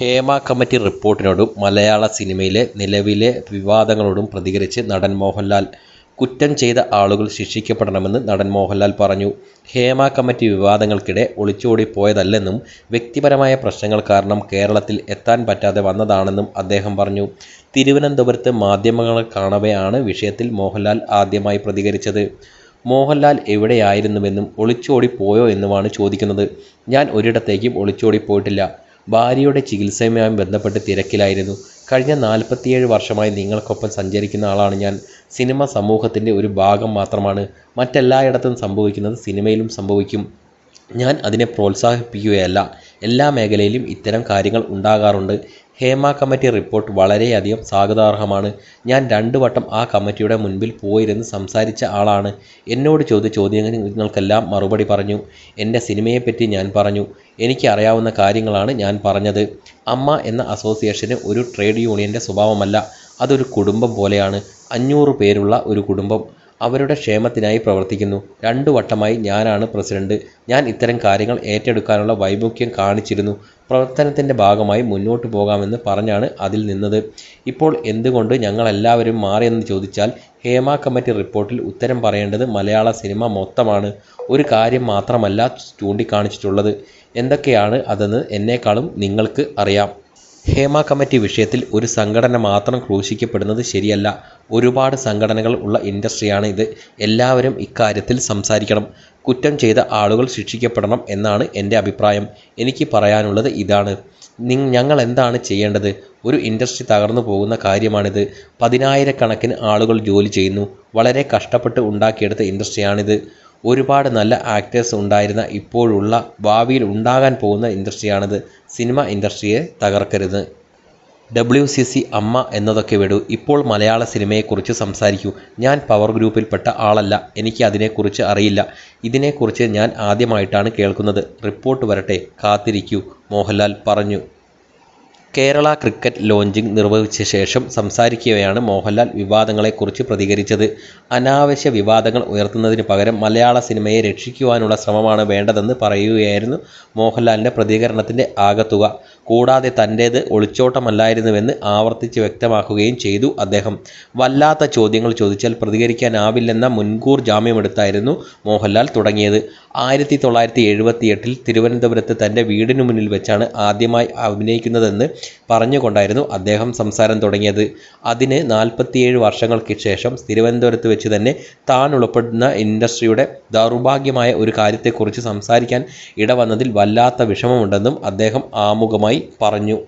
Hema committee റിപ്പോർട്ടിനോടും മലയാള സിനിമയിലെ നിലവിലെ വിവാദങ്ങളോടും പ്രതികരിച്ച് നടൻ മോഹൻലാൽ കുറ്റം ചെയ്ത ആളുകൾ ശിക്ഷിക്കപ്പെടണമെന്ന് നടൻ മോഹൻലാൽ പറഞ്ഞു. ഹേമ കമ്മിറ്റി വിവാദങ്ങൾക്കിടെ ഒളിച്ചോടിപ്പോയതല്ലെന്നും വ്യക്തിപരമായ പ്രശ്നങ്ങൾ കാരണം കേരളത്തിൽ എത്താൻ പറ്റാതെ വന്നതാണെന്നും അദ്ദേഹം പറഞ്ഞു. തിരുവനന്തപുരത്ത് മാധ്യമങ്ങളെ കാണവെയാണ് വിഷയത്തിൽ മോഹൻലാൽ ആദ്യമായി പ്രതികരിച്ചത്. മോഹൻലാൽ എവിടെയായിരുന്നുവെന്നും ഒളിച്ചോടിപ്പോയോ എന്നുമാണ് ചോദിക്കുന്നത്. ഞാൻ ഒരിടത്തേക്കും ഒളിച്ചോടിപ്പോയിട്ടില്ല. ഭാര്യയുടെ ചികിത്സയുമായി ബന്ധപ്പെട്ട് തിരക്കിലായിരുന്നു. കഴിഞ്ഞ നാൽപ്പത്തിയേഴ് വർഷമായി നിങ്ങൾക്കൊപ്പം സഞ്ചരിക്കുന്ന ആളാണ് ഞാൻ. സിനിമ സമൂഹത്തിന്റെ ഒരു ഭാഗം മാത്രമാണ്. മറ്റെല്ലായിടത്തും സംഭവിക്കുന്നത് സിനിമയിലും സംഭവിക്കും. ഞാൻ അതിനെ പ്രോത്സാഹിപ്പിക്കുകയല്ല. എല്ലാ മേഖലയിലും ഇത്തരം കാര്യങ്ങൾ ഉണ്ടാകാറുണ്ട്. ഹേമ കമ്മിറ്റി റിപ്പോർട്ട് വളരെയധികം സ്വാഗതാർഹമാണ്. ഞാൻ രണ്ട് വട്ടം ആ കമ്മിറ്റിയുടെ മുൻപിൽ പോയിരുന്ന് സംസാരിച്ച ആളാണ്. എന്നോട് ചോദിച്ച ചോദ്യങ്ങൾക്കെല്ലാം മറുപടി പറഞ്ഞു. എന്റെ സിനിമയെപ്പറ്റി ഞാൻ പറഞ്ഞു. എനിക്ക് അറിയാവുന്ന കാര്യങ്ങളാണ് ഞാൻ പറഞ്ഞത്. അമ്മ എന്ന അസോസിയേഷന് ഒരു ട്രേഡ് യൂണിയന്റെ സ്വഭാവമല്ല. അതൊരു കുടുംബം പോലെയാണ്. അഞ്ഞൂറ് പേരുള്ള ഒരു കുടുംബം. അവരുടെ ക്ഷേമത്തിനായി പ്രവർത്തിക്കുന്നു. രണ്ടു വട്ടമായി ഞാനാണ് പ്രസിഡന്റ്. ഞാൻ ഇത്തരം കാര്യങ്ങൾ ഏറ്റെടുക്കാനുള്ള വൈമുഖ്യം കാണിച്ചിരുന്നു. പ്രവർത്തനത്തിന്റെ ഭാഗമായി മുന്നോട്ട് പോകാമെന്ന് പറഞ്ഞാണ് അതിൽ നിന്നത്. ഇപ്പോൾ എന്തുകൊണ്ട് ഞങ്ങളെല്ലാവരും മാറിയെന്ന് ചോദിച്ചാൽ ഹേമ കമ്മിറ്റി റിപ്പോർട്ടിൽ ഉത്തരം പറയേണ്ടത് മലയാള സിനിമ മൊത്തമാണ്. ഒരു കാര്യം മാത്രമല്ല ചൂണ്ടിക്കാണിച്ചിട്ടുള്ളത്. എന്തൊക്കെയാണ് അതെന്ന് എന്നെക്കാളും നിങ്ങൾക്ക് അറിയാം. ഹേമ കമ്മിറ്റി വിഷയത്തിൽ ഒരു സംഘടന മാത്രം ക്രൂശിക്കപ്പെടുന്നത് ശരിയല്ല. ഒരുപാട് സംഘടനകൾ ഉള്ള ഇൻഡസ്ട്രിയാണ് ഇത്. എല്ലാവരും ഇക്കാര്യത്തിൽ സംസാരിക്കണം. കുറ്റം ചെയ്ത ആളുകൾ ശിക്ഷിക്കപ്പെടണം എന്നാണ് എന്റെ അഭിപ്രായം. എനിക്ക് പറയാനുള്ളത് ഇതാണ്. ഞങ്ങൾ എന്താണ് ചെയ്യേണ്ടത്? ഒരു ഇൻഡസ്ട്രി തകർന്നു പോകുന്ന കാര്യമാണിത്. പതിനായിരക്കണക്കിന് ആളുകൾ ജോലി ചെയ്യുന്നു. വളരെ കഷ്ടപ്പെട്ട് ഉണ്ടാക്കിയെടുത്ത ഇൻഡസ്ട്രിയാണിത്. ഒരുപാട് നല്ല ആക്ടേഴ്സ് ഉണ്ടായിരുന്ന ഇപ്പോഴുള്ള ഭാവിയിൽ ഉണ്ടാകാൻ പോകുന്ന ഇൻഡസ്ട്രിയാണിത്. സിനിമ ഇൻഡസ്ട്രിയെ തകർക്കരുത്. ഡബ്ല്യു സി സി അമ്മ എന്നതൊക്കെ വിടൂ. ഇപ്പോൾ മലയാള സിനിമയെക്കുറിച്ച് സംസാരിക്കൂ. ഞാൻ പവർ ഗ്രൂപ്പിൽപ്പെട്ട ആളല്ല. എനിക്ക് അതിനെക്കുറിച്ച് അറിയില്ല. ഇതിനെക്കുറിച്ച് ഞാൻ ആദ്യമായിട്ടാണ് കേൾക്കുന്നത്. റിപ്പോർട്ട് വരട്ടെ. കാത്തിരിക്കൂ മോഹൻലാൽ പറഞ്ഞു. കേരള ക്രിക്കറ്റ് ലോഞ്ചിങ് നിർവഹിച്ച ശേഷം സംസാരിക്കവെയാണ് മോഹൻലാൽ വിവാദങ്ങളെക്കുറിച്ച് പ്രതികരിച്ചത്. അനാവശ്യ വിവാദങ്ങൾ ഉയർത്തുന്നതിന് പകരം മലയാള സിനിമയെ രക്ഷിക്കുവാനുള്ള ശ്രമമാണ് വേണ്ടതെന്ന് പറയുകയായിരുന്നു മോഹൻലാലിന്റെ പ്രതികരണത്തിന്റെ ആകത്തുക. കൂടാതെ തന്റേത് ഒളിച്ചോട്ടമല്ലായിരുന്നുവെന്ന് ആവർത്തിച്ച് വ്യക്തമാക്കുകയും ചെയ്തു അദ്ദേഹം. വല്ലാത്ത ചോദ്യങ്ങൾ ചോദിച്ചാൽ പ്രതികരിക്കാനാവില്ലെന്ന മുൻകൂർ ജാമ്യമെടുത്തായിരുന്നു മോഹൻലാൽ തുടങ്ങിയത്. ആയിരത്തി തൊള്ളായിരത്തി എഴുപത്തിയെട്ടിൽ തിരുവനന്തപുരത്ത് തന്റെ വീടിനു മുന്നിൽ വെച്ചാണ് ആദ്യമായി അഭിനയിക്കുന്നതെന്ന് പറഞ്ഞുകൊണ്ടായിരുന്നു അദ്ദേഹം സംസാരം തുടങ്ങിയത്. അതിന് നാൽപ്പത്തിയേഴ് വർഷങ്ങൾക്ക് ശേഷം തിരുവനന്തപുരത്ത് വെച്ച് തന്നെ താൻ ഉൾപ്പെടുന്ന ഇൻഡസ്ട്രിയുടെ ദൗർഭാഗ്യമായ ഒരു കാര്യത്തെക്കുറിച്ച് സംസാരിക്കാൻ ഇടവന്നതിൽ വല്ലാത്ത വിഷമമുണ്ടെന്നും അദ്ദേഹം ആമുഖമായി പറഞ്ഞു.